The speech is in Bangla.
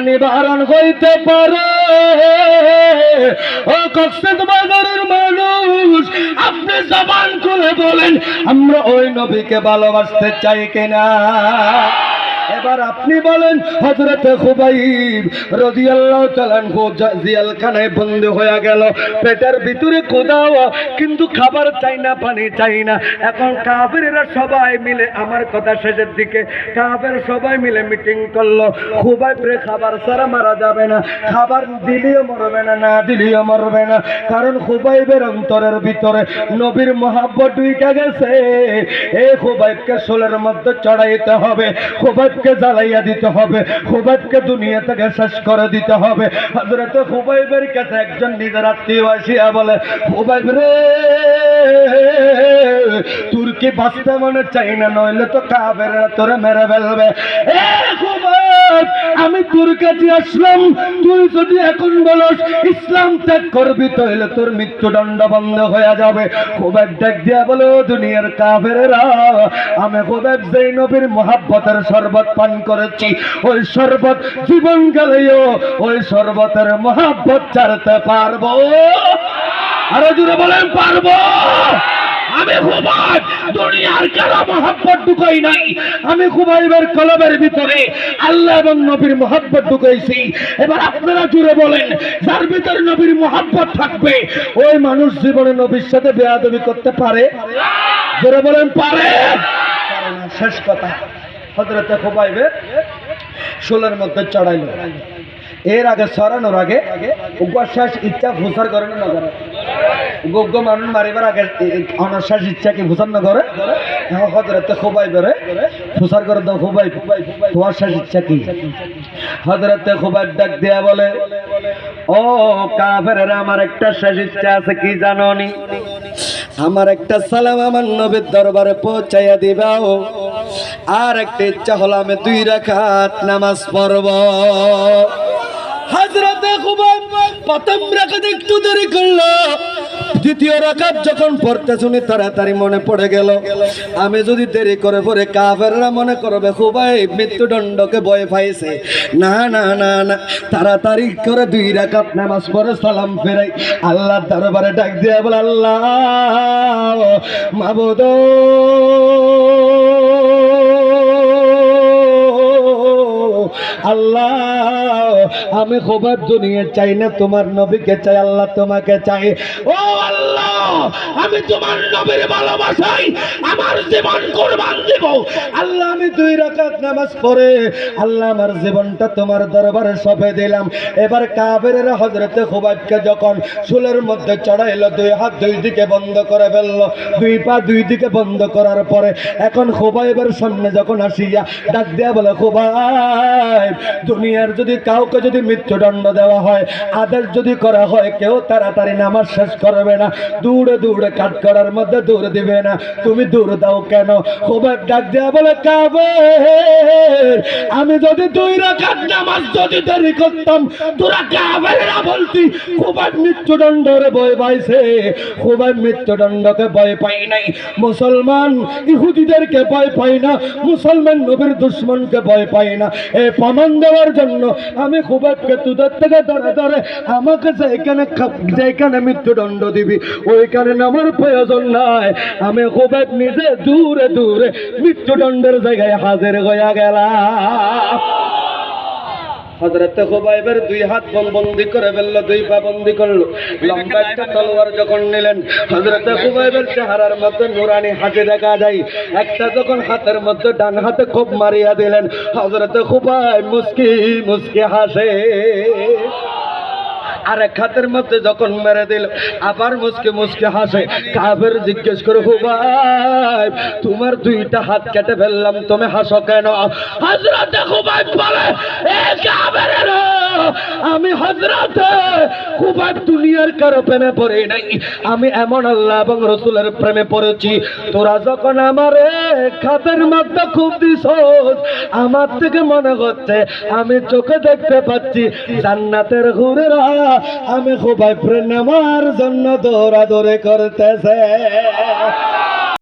নিবারণ হইতে পারে। মানুষ আপনি জবান খুলে বলেন আমরা ওই নবীকে ভালোবাসতে চাই কিনা? এবার আপনি বলেন হজরতে খুবাইব রাদিয়াল্লাহু আনহু জিয়াল খানায় বন্দি হয়ে গেল। পেটের ভিতরে কোদাও কিন্তু খাবার চাই না, পানি চাই না। এখন কাফেরেরা সবাই মিলে, আমার কথা শেষের দিকে, কাফের সবাই মিলে মিটিং করল। খুবাইব রে খাবার ছাড়া মারা যাবে না। খাবার দিলেও মরবে না না দিলেও মরবে না। কারণ খুবাইবের অন্তরের ভিতরে নবীর মহাব্বত ঢুকে গেছে। এই খুবাইবকে সোলের মধ্যে চড়াইতে হবে। খুবাইবকে জ্বালাইয়া দিতে হবে। খুবাইবকে দুনিয়া থেকে শেষ করে দিতে হবে। হজরতে খুবাইবের কাছে একজন নিজের আত্মীয় আসিয়া বলে, খুবাইব রে তুর্কি বাঁচতে মনে চাই না? নইলে তো কাবের তোরে মেরে ফেলবে। এ আমি তোর কাছে আসলাম, তুই যদি এখন বলস, ইসলাম ত্যাগ করবি, তাহলে তোর মৃত্যুদণ্ড বন্ধ হয়ে যাবে। খুবাইব ডাক দিয়া বলো দুনিয়ার কাফেরেরা, আমি খুবাইব যেই নবীর মহাব্বতের শরবত পান করেছি, ওই শরবত জীবন গেলেও ওই শরবতের মহাব্বত ছাড়তে পারব? আরও জুড়ে বলেন, পারব। আমি খুবাইব দুনিয়ার কারও মহব্বত ঢুকাই নাই। আমি খুবাইবের কলবের ভিতরে আল্লাহ এবং নবীর মহব্বত ঢুকাইছি। এবার আপনারা জুড়ে বলেন, যার ভিতরে নবীর মহব্বত থাকবে, ওই মানুষ জীবনে নবীর সাথে বেয়াদবি করতে পারে? জোরে বলেন, পারে। শেষ কথা। হজরতে খুবাইবের ষোলোর মধ্যে চড়াইল। এর আগে সরানোর আগে উপাশ্বাস ইচ্ছা ভূষার করেন না যোগ্য মানুষ মারিবার আগে অনশ্বাস ইচ্ছা কি ভূষার না করে খুবাই বেড়ে ভূষার করে খুবাই তোমার শেষ ইচ্ছা কি? হজরতে খুবাই ডাক দেয়া বলে ও কাফের আমার একটা শেষ ইচ্ছা আছে, কি জানো নি আমার একটা সালাম আমার নবীর দরবারে পৌঁছাইয়া দিবাও আর একটা ইচ্ছা হলো আমি দুই রাখাত নামাজ পড়ব একটু দেরি দ্বিতীয় যখন পড়তে শুনি তাড়াতাড়ি মনে পড়ে গেল। আমি যদি দেরি করে পরে কাফেররা মনে করবে খুবই মৃত্যুদণ্ডকে ভয় পাইছে। না না না না, তাড়াতাড়ি করে দুই রাকাত নামাজ পড়ে সালাম ফেরাই। আল্লাহ দরবারে ডাক দিয়া বলে, আল্লাহ, মাবুদ। আল্লাহ আমি খবর দুনিয়া চাই না তোমার নবীকে চাই আল্লাহ তোমাকে চাই। ও আল্লাহ! আমি তোমার নবীর ভালোবাসাই, আমার জীবন কোরবান দেব। আল্লাহ, আমি দুই রাকাত নামাজ পড়ে, আল্লাহ, আমার জীবনটা তোমার দরবারে সঁপে দিলাম। এবার কাবেরের হজরতে খুবাইবকে যখন চুলের মধ্যে চড়াইলো, দুই হাত দুই দিকে বন্ধ করে ফেলল, দুই পা দুই দিকে বন্ধ করার পরে এখন খুবাইবের সামনে যখন আসিয়া ডাক দেয়া বলে, খুবাইব, দুনিয়ার যদি কাউকে যদি মৃত্যুদণ্ড দেওয়া হয়, আদেশ যদি করা হয়, কেউ তাড়াতাড়ি নামাজ শেষ করবে না। দূরে দূরে করার মধ্যে দূর দিবে না। তুমি দূর দাও কেন? খুবাইব ডাক দেয়া বলে কাবে আমি যদি দুই রাকাত নামাজ যদি দেরি করতাম, তোরা কাবের না বলতি খুবাইব মৃত্যুদণ্ডের ভয় পাইছে। খুবাইব মৃত্যুদণ্ডকে ভয় পাই নাই। মুসলমান ইহুদিদেরকে ভয় পাই না, মুসলমান নবীর দুশ্মনকে ভয় পাই না। এ প্রমাণ দেওয়ার জন্য আমি খুবাইবকে তোদের থেকে ধরে ধরে আমাকে যেখানে যেখানে মৃত্যুদণ্ড দিবি, ওইখানে নামার প্রয়োজন নাই। আমি খুবাইব নিজে দূরে দূরে মৃত্যুদণ্ডের জায়গায় হাজির হইয়া গেলাম। হজরতে খুবাইবের দুই হাত বন্দি করে ফেলল, দুই পা বন্দি করল। লম্বা একটা তলোয়ার যখন নিলেন খুবাইবের চেহারার মধ্যে নুরানি দেখা যায়। একটা যখন হাতের মধ্যে ডান হাতে খুব মারিয়া দিলেন হজরতে খুবাই মুস্কি মুস্কি হাসে। আর এক হাতের মধ্যে যখন মেরে দিল, আবার মুসকে মুসকে হাসে। কাবের জিজ্ঞেস করে, হুবাই, তোমার দুইটা হাত কেটে ফেললাম, তুমি হাসো কেন? হজরত হুবাই বলে আমি দুনিয়ার কারও প্রেমে পড়ে নাই। আমি এমন আল্লাহ এবং রসুলের প্রেমে পড়েছি। তোরা যখন আমার খাতের মধ্যে খুব দিস আমার থেকে মনে হচ্ছে, আমি চোখে দেখতে পাচ্ছি জান্নাতের ঘুরেরা আমি খুবাই প্রেম আমার জন্য দৌড়াদৌড়ি করতেছে।